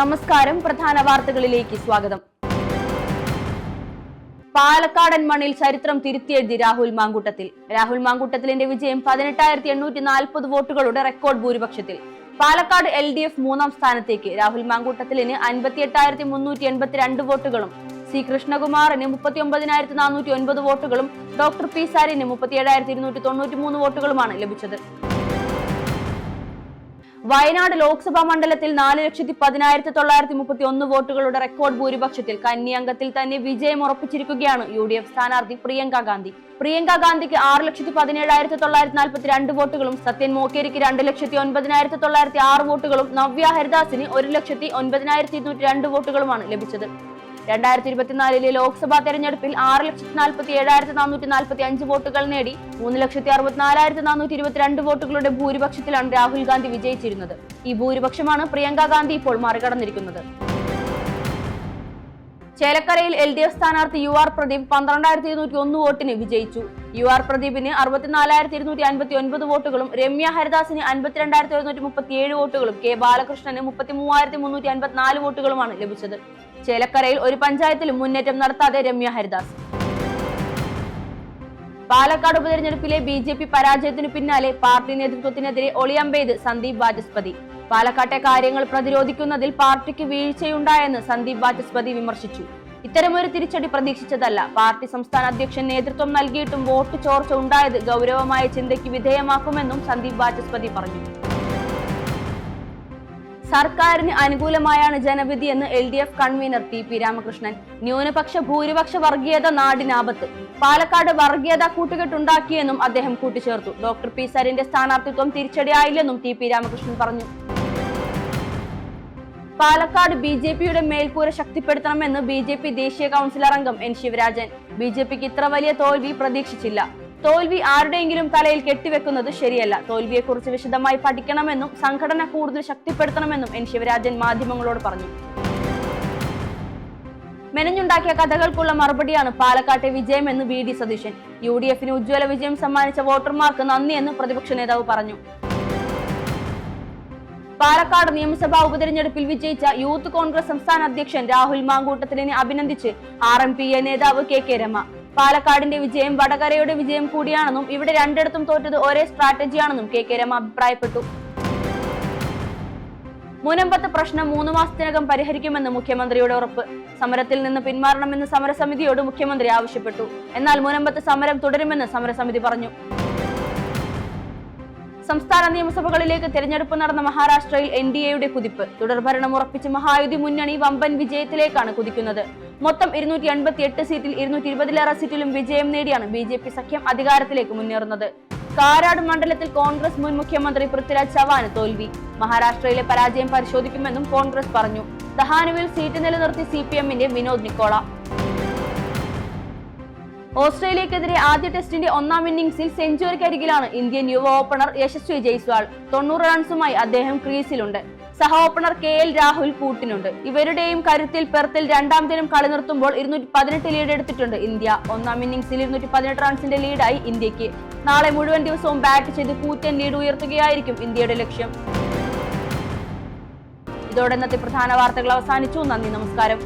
നമസ്കാരം. പ്രധാന വാർത്തകളിലേക്ക് സ്വാഗതം. പാലക്കാടൻ മണ്ണിൽ ചരിത്രം തിരുത്തിയെഴുതി രാഹുൽ മാങ്കൂട്ടത്തിൽ. രാഹുൽ മാങ്കൂട്ടത്തിലിന്റെ വിജയം പതിനെട്ടായിരത്തി എണ്ണൂറ്റി നാൽപ്പത് വോട്ടുകളുടെ റെക്കോർഡ് ഭൂരിപക്ഷത്തിൽ. പാലക്കാട് എൽ ഡി എഫ് മൂന്നാം സ്ഥാനത്തേക്ക്. രാഹുൽ മാങ്കൂട്ടത്തിലിന് അൻപത്തി എട്ടായിരത്തി മുന്നൂറ്റി എൺപത്തിരണ്ട് വോട്ടുകളും സി കൃഷ്ണകുമാറിന് മുപ്പത്തി ഒമ്പതിനായിരത്തി നാനൂറ്റി ഒൻപത് വോട്ടുകളും ഡോക്ടർ പി സാരിന് മുപ്പത്തി ഏഴായിരത്തി ഇരുന്നൂറ്റി തൊണ്ണൂറ്റി മൂന്ന് വോട്ടുകളുമാണ് ലഭിച്ചത്. വയനാട് ലോക്സഭാ മണ്ഡലത്തിൽ നാല് ലക്ഷത്തി പതിനായിരത്തി തൊള്ളായിരത്തി മുപ്പത്തി ഒന്ന് വോട്ടുകളുടെ റെക്കോർഡ് ഭൂരിപക്ഷത്തിൽ. കന്നി തന്നെ വിജയം ഉറപ്പിച്ചിരിക്കുകയാണ് യു ഡി എഫ് സ്ഥാനാർത്ഥി പ്രിയങ്ക ഗാന്ധി. പ്രിയങ്ക ഗാന്ധിക്ക് ആറ് ലക്ഷത്തി പതിനേഴായിരത്തി തൊള്ളായിരത്തി നാൽപ്പത്തി രണ്ട് വോട്ടുകളും സത്യൻ മോക്കേരിക്ക് രണ്ട് ലക്ഷത്തി ഒൻപതിനായിരത്തി തൊള്ളായിരത്തി ആറ് വോട്ടുകളും നവ്യ ഹരിദാസിന് ഒരു ലക്ഷത്തി ഒൻപതിനായിരത്തി ഇരുന്നൂറ്റി രണ്ട് വോട്ടുകളുമാണ് ലഭിച്ചത്. രണ്ടായിരത്തി ഇരുപത്തിനാലിലെ ലോക്സഭാ തെരഞ്ഞെടുപ്പിൽ ആറ് ലക്ഷത്തി നാൽപ്പത്തി ഏഴായിരത്തി നാനൂറ്റി നാൽപ്പത്തി അഞ്ച് വോട്ടുകൾ നേടി മൂന്ന് ലക്ഷത്തി അറുപത്തിനാലായിരത്തി നാനൂറ്റി ഇരുപത്തിരണ്ട് വോട്ടുകളുടെ ഭൂരിപക്ഷത്തിലാണ് രാഹുൽ ഗാന്ധി വിജയിച്ചിരുന്നത്. ഈ ഭൂരിപക്ഷമാണ് പ്രിയങ്ക ഗാന്ധി ഇപ്പോൾ മറികടന്നിരിക്കുന്നത്. ചേലക്കരയിൽ എൽ ഡി എഫ് സ്ഥാനാർത്ഥി യു ആർ പ്രദീപ് പന്ത്രണ്ടായിരത്തി ഇരുന്നൂറ്റി ഒന്ന് വോട്ടിന് വിജയിച്ചു. യു ആർ പ്രദീപിന് അറുപത്തിനാലായിരത്തി ഇരുന്നൂറ്റി അൻപത്തി ഒൻപത് വോട്ടുകളും രമ്യ ഹരിദാസിന് അൻപത്തിരണ്ടായിരത്തി ഒരുന്നൂറ്റി മുപ്പത്തി ഏഴ് വോട്ടുകളും കെ ബാലകൃഷ്ണന് മുപ്പത്തി മൂവായിരത്തി മുന്നൂറ്റി അൻപത്തിനാല് വോട്ടുകളുമാണ് ലഭിച്ചത്. ചേലക്കരയിൽ ഒരു പഞ്ചായത്തിലും മുന്നേറ്റം നടത്താതെ രമ്യ ഹരിദാസ്. പാലക്കാട് ഉപതെരഞ്ഞെടുപ്പിലെ ബി ജെ പി പരാജയത്തിനു പിന്നാലെ പാർട്ടി നേതൃത്വത്തിനെതിരെ ഒളിയമ്പെയ്ത് സന്ദീപ് വാചസ്പതി. പാലക്കാട്ടെ കാര്യങ്ങൾ പ്രതിരോധിക്കുന്നതിൽ പാർട്ടിക്ക് വീഴ്ചയുണ്ടായെന്ന് സന്ദീപ് വാചസ്പതി വിമർശിച്ചു. ഇത്തരമൊരു തിരിച്ചടി പ്രതീക്ഷിച്ചതല്ല. പാർട്ടി സംസ്ഥാന അധ്യക്ഷൻ നേതൃത്വം നൽകിയിട്ടും വോട്ട് ചോർച്ച ഉണ്ടായത് ഗൗരവമായ ചിന്തയ്ക്ക് വിധേയമാക്കുമെന്നും സന്ദീപ് വാചസ്പതി പറഞ്ഞു. സർക്കാരിന് അനുകൂലമായാണ് ജനവിധി എന്ന് L D F convener T P Ramakrishnan. ന്യൂനപക്ഷ ഭൂരിപക്ഷ വർഗീയത നാടിനാപത്ത് പാലക്കാട് വർഗീയത കൂട്ടുകെട്ടുണ്ടാക്കിയെന്നും അദ്ദേഹം കൂട്ടിച്ചേർത്തു. ഡോക്ടർ പി സരിന്റെ സ്ഥാനാർത്ഥിത്വം തിരിച്ചടിയായില്ലെന്നും ടി പി രാമകൃഷ്ണൻ പറഞ്ഞു. പാലക്കാട് ബി ജെ പിയുടെ മേൽക്കൂര ശക്തിപ്പെടുത്തണമെന്ന് ബി ജെ പി ദേശീയ കൗൺസിലർ അംഗം എൻ ശിവരാജൻ. ബി ജെ പിക്ക് ഇത്ര വലിയ തോൽവി പ്രതീക്ഷിച്ചില്ല. തോൽവി ആരുടെയെങ്കിലും തലയിൽ കെട്ടിവെക്കുന്നത് ശരിയല്ല. തോൽവിയെക്കുറിച്ച് വിശദമായി പഠിക്കണമെന്നും സംഘടന കൂടുതൽ ശക്തിപ്പെടുത്തണമെന്നും എൻ ശിവരാജൻ മാധ്യമങ്ങളോട് പറഞ്ഞു. മെനഞ്ഞുണ്ടാക്കിയ കഥകൾക്കുള്ള മറുപടിയാണ് പാലക്കാട്ടെ വിജയമെന്ന് V D Satheesan. U D എഫിന് ഉജ്ജ്വല വിജയം സമ്മാനിച്ച വോട്ടർമാർക്ക് നന്ദിയെന്ന് പ്രതിപക്ഷ നേതാവ് പറഞ്ഞു. പാലക്കാട് നിയമസഭാ ഉപതെരഞ്ഞെടുപ്പിൽ വിജയിച്ച യൂത്ത് കോൺഗ്രസ് സംസ്ഥാന അധ്യക്ഷൻ രാഹുൽ മാങ്കൂട്ടത്തിനെ അഭിനന്ദിച്ച് ആർ എം പി എ നേതാവ് കെ കെ രമ. പാലക്കാടിന്റെ വിജയം വടകരയുടെ വിജയം കൂടിയാണെന്നും ഇവിടെ രണ്ടിടത്തും തോറ്റത് ഒരേ സ്ട്രാറ്റജിയാണെന്നും കെ കെ രമ അഭിപ്രായപ്പെട്ടു. മുനമ്പത്ത് പ്രശ്നം മൂന്ന് മാസത്തിനകം പരിഹരിക്കുമെന്ന് മുഖ്യമന്ത്രിയുടെ ഉറപ്പ്. സമരത്തിൽ നിന്ന് പിന്മാറണമെന്ന് സമരസമിതിയോട് മുഖ്യമന്ത്രി ആവശ്യപ്പെട്ടു. എന്നാൽ മുനമ്പത്ത് സമരം തുടരുമെന്ന് സമരസമിതി പറഞ്ഞു. സംസ്ഥാന നിയമസഭകളിലേക്ക് തെരഞ്ഞെടുപ്പ് നടന്ന മഹാരാഷ്ട്രയിൽ എൻ ഡി എയുടെ കുതിപ്പ്. തുടർഭരണം ഉറപ്പിച്ച് മഹായുതി മുന്നണി വമ്പൻ വിജയത്തിലേക്കാണ് കുതിക്കുന്നത്. മൊത്തം ഇരുന്നൂറ്റി എൺപത്തി എട്ട് സീറ്റിൽ ഇരുന്നൂറ്റി ഇരുപതിലേറെ സീറ്റിലും വിജയം നേടിയാണ് ബി ജെ പി സഖ്യം അധികാരത്തിലേക്ക് മുന്നേറുന്നത്. കാരാട് മണ്ഡലത്തിൽ കോൺഗ്രസ് മുൻ മുഖ്യമന്ത്രി പൃഥ്വിരാജ് ചവാന് തോൽവി. മഹാരാഷ്ട്രയിലെ പരാജയം പരിശോധിക്കുമെന്നും കോൺഗ്രസ് പറഞ്ഞു. ദഹാനുവിൽ സീറ്റ് നിലനിർത്തി സി പി എമ്മിന്റെ വിനോദ് നിക്കോള. ഓസ്ട്രേലിയക്കെതിരെ ആദ്യ ടെസ്റ്റിന്റെ ഒന്നാം ഇന്നിംഗ്സിൽ സെഞ്ചുറിക്കരികിലാണ് ഇന്ത്യൻ യുവ ഓപ്പണർ യശസ്വി ജയ്സ്വാൾ. തൊണ്ണൂറ് റൺസുമായി അദ്ദേഹം ക്രീസിലുണ്ട്. സഹ ഓപ്പണർ കെ എൽ രാഹുൽ കൂട്ടിനുണ്ട്. ഇവരുടെയും കരുത്തിൽ പെർത്തിൽ രണ്ടാം ദിനം കളി നിർത്തുമ്പോൾ ഇരുന്നൂറ്റി പതിനെട്ട് ലീഡ് എടുത്തിട്ടുണ്ട് ഇന്ത്യ. ഒന്നാം ഇന്നിംഗ്സിൽ ഇരുന്നൂറ്റി പതിനെട്ട് റൺസിന്റെ ലീഡായി ഇന്ത്യയ്ക്ക്. നാളെ മുഴുവൻ ദിവസവും ബാറ്റ് ചെയ്ത് കൂറ്റൻ ലീഡ് ഉയർത്തുകയായിരിക്കും ഇന്ത്യയുടെ ലക്ഷ്യം. ഇതോടെ ഇന്നത്തെ പ്രധാന വാർത്തകൾ അവസാനിച്ചു. നന്ദി നമസ്കാരം.